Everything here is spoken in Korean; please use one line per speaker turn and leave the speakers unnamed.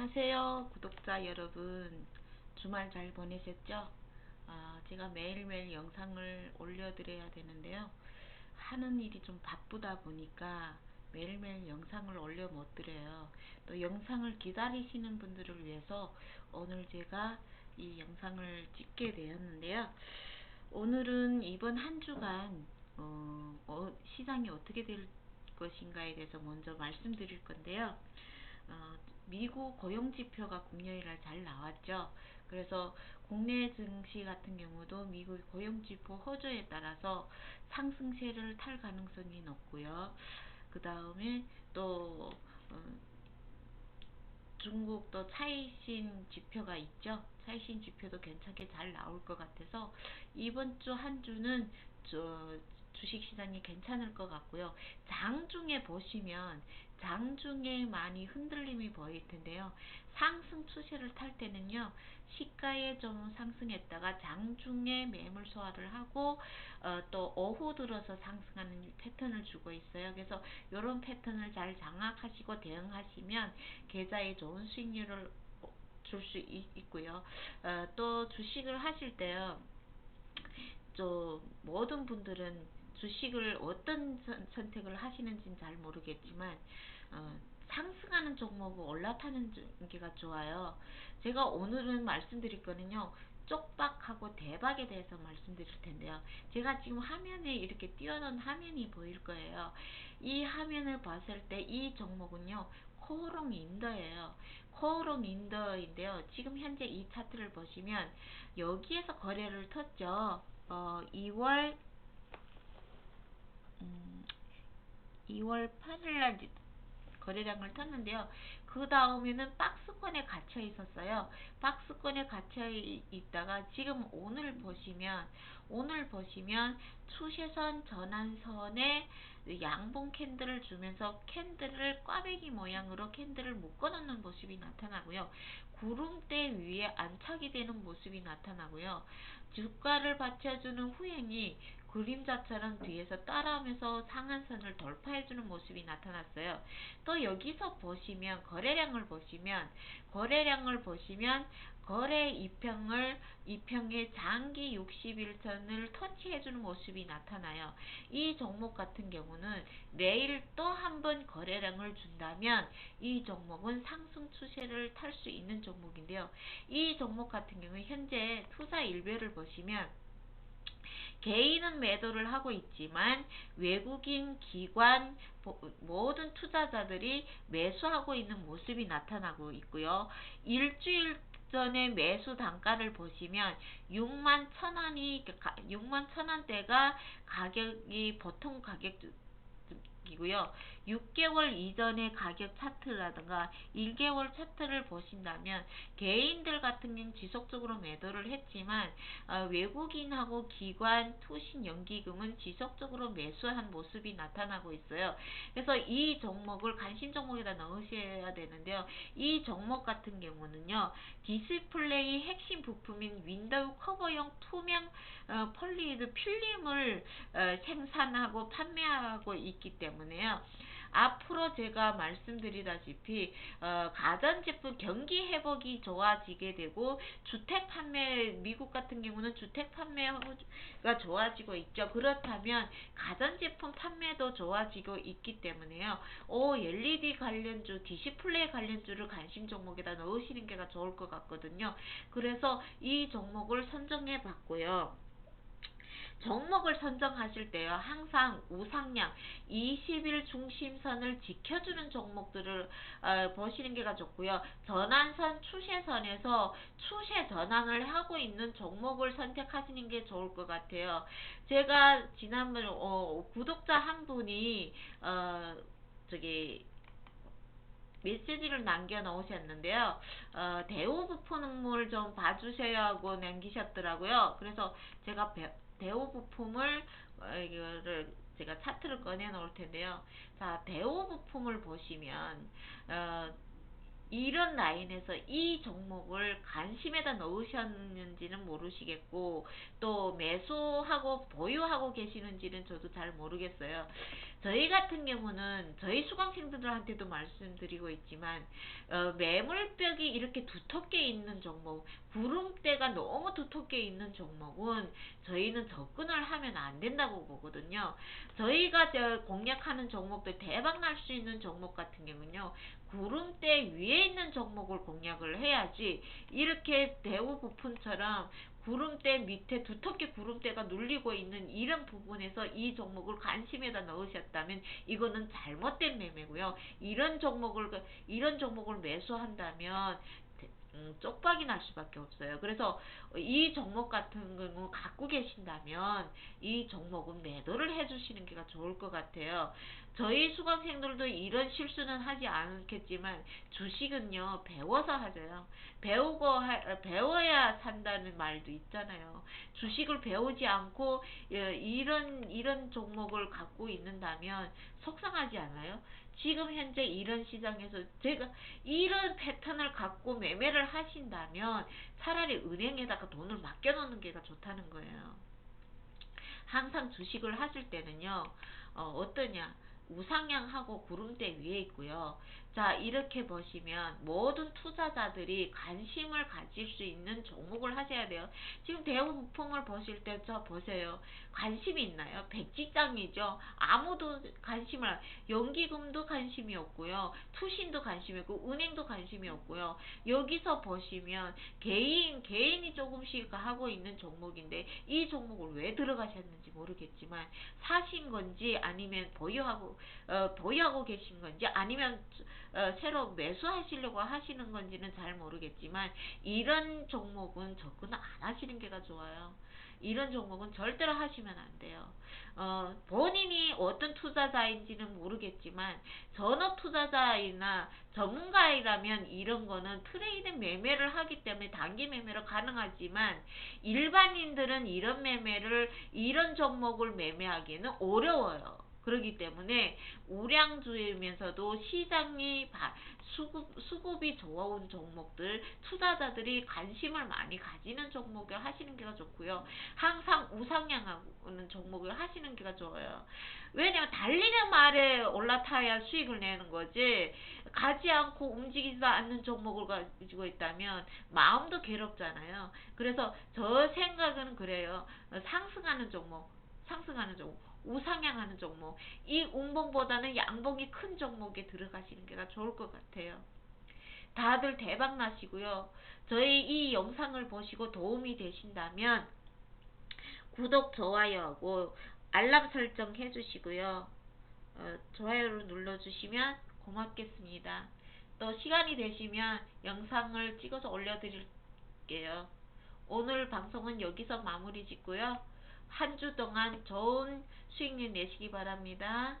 안녕하세요 구독자 여러분. 주말 잘 보내셨죠? 아, 제가 매일매일 영상을 올려 드려야 되는데요. 하는 일이 좀 바쁘다 보니까 매일매일 영상을 올려 못 드려요. 또 영상을 기다리시는 분들을 위해서 오늘 제가 이 영상을 찍게 되었는데요. 오늘은 이번 한 주간 어, 어, 시장이 어떻게 될 것인가에 대해서 먼저 말씀드릴 건데요. 어, 미국 고용지표가 금요일날 잘 나왔죠. 그래서 국내 증시 같은 경우도 미국 고용지표 호조에 따라서 상승세를 탈 가능성이 높고요. 그 다음에 또 어, 중국도 차이신 지표가 있죠. 차이신 지표도 괜찮게 잘 나올 것 같아서 이번 주 한 주는 저 주식시장이 괜찮을 것 같고요. 장중에 보시면 장중에 많이 흔들림이 보일 텐데요. 상승 추세를 탈 때는요. 시가에 좀 상승했다가 장중에 매물 소화를 하고 어, 또 오후 들어서 상승하는 패턴을 주고 있어요. 그래서 이런 패턴을 잘 장악하시고 대응하시면 계좌에 좋은 수익률을 줄 수 있고요. 어, 또 주식을 하실 때요. 또 모든 분들은 주식을 어떤 선택을 하시는지는 잘 모르겠지만 어, 상승하는 종목을 올라타는 게가 좋아요. 제가 오늘은 말씀드릴 거는요. 쪽박하고 대박에 대해서 말씀드릴 텐데요. 제가 지금 화면에 이렇게 띄워놓은 화면이 보일 거예요. 이 화면을 봤을 때 이 종목은요. 코오롱 인더예요. 코오롱 인더인데요. 지금 현재 이 차트를 보시면 여기에서 거래를 텄죠. 어, 2월 2월 8일날 거래량을 탔는데요. 그 다음에는 박스권에 갇혀 있었어요. 박스권에 갇혀 있다가 지금 오늘 보시면 오늘 보시면 추세선 전환선에 양봉 캔들을 주면서 캔들을 꽈배기 모양으로 캔들을 묶어놓는 모습이 나타나고요. 구름대 위에 안착이 되는 모습이 나타나고요. 주가를 받쳐주는 후행이 그림자처럼 뒤에서 따라오면서 상한선을 돌파해주는 모습이 나타났어요. 또 여기서 보시면 거래량을 보시면 거래량을 보시면 거래 이평을 이평의 장기 60일선을 터치해주는 모습이 나타나요. 이 종목 같은 경우는 내일 또 한 번 거래량을 준다면 이 종목은 상승 추세를 탈 수 있는 종목인데요. 이 종목 같은 경우 현재 투자 일별을 보시면 개인은 매도를 하고 있지만 외국인 기관 모든 투자자들이 매수하고 있는 모습이 나타나고 있고요. 일주일 전에 매수 단가를 보시면 6만 천원이 6만 천원대가 가격이 보통 가격 이고요. 6개월 이전의 가격 차트라든가 1개월 차트를 보신다면 개인들 같은 경우 지속적으로 매도를 했지만 어, 외국인하고 기관, 투신, 연기금은 지속적으로 매수한 모습이 나타나고 있어요. 그래서 이 종목을 관심 종목에다 넣으셔야 되는데요. 이 종목 같은 경우는요. 디스플레이 핵심 부품인 윈도우 커버용 투명 어, 폴리드 필름을 어, 생산하고 판매하고 있기 때문에요. 앞으로 제가 말씀드리다시피 어, 가전제품 경기 회복이 좋아지게 되고 주택 판매 미국 같은 경우는 주택 판매가 좋아지고 있죠. 그렇다면 가전제품 판매도 좋아지고 있기 때문에요. 오 LED 관련주, 디스플레이 관련주를 관심 종목에다 넣으시는 게 좋을 것 같거든요. 그래서 이 종목을 선정해 봤고요. 종목을 선정하실 때요. 항상 우상량 20일 중심선을 지켜주는 종목들을 어, 보시는 게 좋고요. 전환선 추세선에서 추세 전환을 하고 있는 종목을 선택하시는 게 좋을 것 같아요. 제가 지난번 어, 구독자 한 분이 어, 저기 메시지를 남겨 놓으셨는데요. 어, 대우 부품을 좀 봐주셔야 하고 남기셨더라고요. 그래서 제가 배, 대우 부품을 어, 이거를 제가 차트를 꺼내 놓을 텐데요. 자, 대우 부품을 보시면 어, 이런 라인에서 이 종목을 관심에다 넣으셨는지는 모르시겠고 또 매수하고 보유하고 계시는지는 저도 잘 모르겠어요. 저희 같은 경우는 저희 수강생들한테도 말씀드리고 있지만 어, 매물벽이 이렇게 두텁게 있는 종목, 구름대가 너무 두텁게 있는 종목은 저희는 접근을 하면 안 된다고 보거든요. 저희가 저 공략하는 종목들 대박 날 수 있는 종목 같은 경우는요. 구름대 위에 있는 종목을 공략을 해야지 이렇게 대우 부품처럼 구름대 밑에 두텁게 구름대가 눌리고 있는 이런 부분에서 이 종목을 관심에다 넣으셨다면 이거는 잘못된 매매고요. 이런 종목을 이런 종목을 매수한다면 음, 쪽박이 날 수밖에 없어요. 그래서 이 종목 같은 경우 갖고 계신다면 이 종목은 매도를 해주시는 게 좋을 것 같아요. 저희 수강생들도 이런 실수는 하지 않겠지만 주식은요 배워서 하죠. 배우고 하, 배워야 산다는 말도 있잖아요. 주식을 배우지 않고 예, 이런 이런 종목을 갖고 있는다면 속상하지 않아요? 지금 현재 이런 시장에서 제가 이런 패턴을 갖고 매매를 하신다면 차라리 은행에다가 돈을 맡겨놓는 게 좋다는 거예요. 항상 주식을 하실 때는요, 어, 어떠냐. 우상향하고 구름대 위에 있고요. 자 이렇게 보시면 모든 투자자들이 관심을 가질 수 있는 종목을 하셔야 돼요. 지금 대우 부품을 보실 때 저 보세요. 관심이 있나요? 백지장이죠. 아무도 관심을 연기금도 관심이 없고요. 투신도 관심이 없고 은행도 관심이 없고요. 여기서 보시면 개인 개인이 조금씩 하고 있는 종목인데 이 종목을 왜 들어가셨는지 모르겠지만 사신 건지 아니면 보유하고 어, 보유하고 계신 건지 아니면 어, 새로 매수하시려고 하시는 건지는 잘 모르겠지만 이런 종목은 접근 안 하시는 게가 좋아요. 이런 종목은 절대로 하시면 안 돼요. 어, 본인이 어떤 투자자인지는 모르겠지만 전업 투자자이나 전문가이라면 이런 거는 트레이드 매매를 하기 때문에 단기 매매로 가능하지만 일반인들은 이런 매매를 이런 종목을 매매하기에는 어려워요. 그렇기 때문에 우량주이면서도 시장이 수급, 수급이 좋아온 종목들 투자자들이 관심을 많이 가지는 종목을 하시는 게 좋고요. 항상 우상향하는 종목을 하시는 게 좋아요. 왜냐면 달리는 말에 올라타야 수익을 내는 거지 가지 않고 움직이지 않는 종목을 가지고 있다면 마음도 괴롭잖아요. 그래서 저 생각은 그래요. 상승하는 종목 상승하는 종목 우상향하는 종목, 이 운봉보다는 양봉이 큰 종목에 들어가시는 게 좋을 것 같아요. 다들 대박 나시고요. 저희 이 영상을 보시고 도움이 되신다면 구독, 좋아요하고 알람 설정 해주시고요. 어, 좋아요를 눌러주시면 고맙겠습니다. 또 시간이 되시면 영상을 찍어서 올려드릴게요. 오늘 방송은 여기서 마무리 짓고요. 한 주 동안 좋은 수익률 내시기 바랍니다.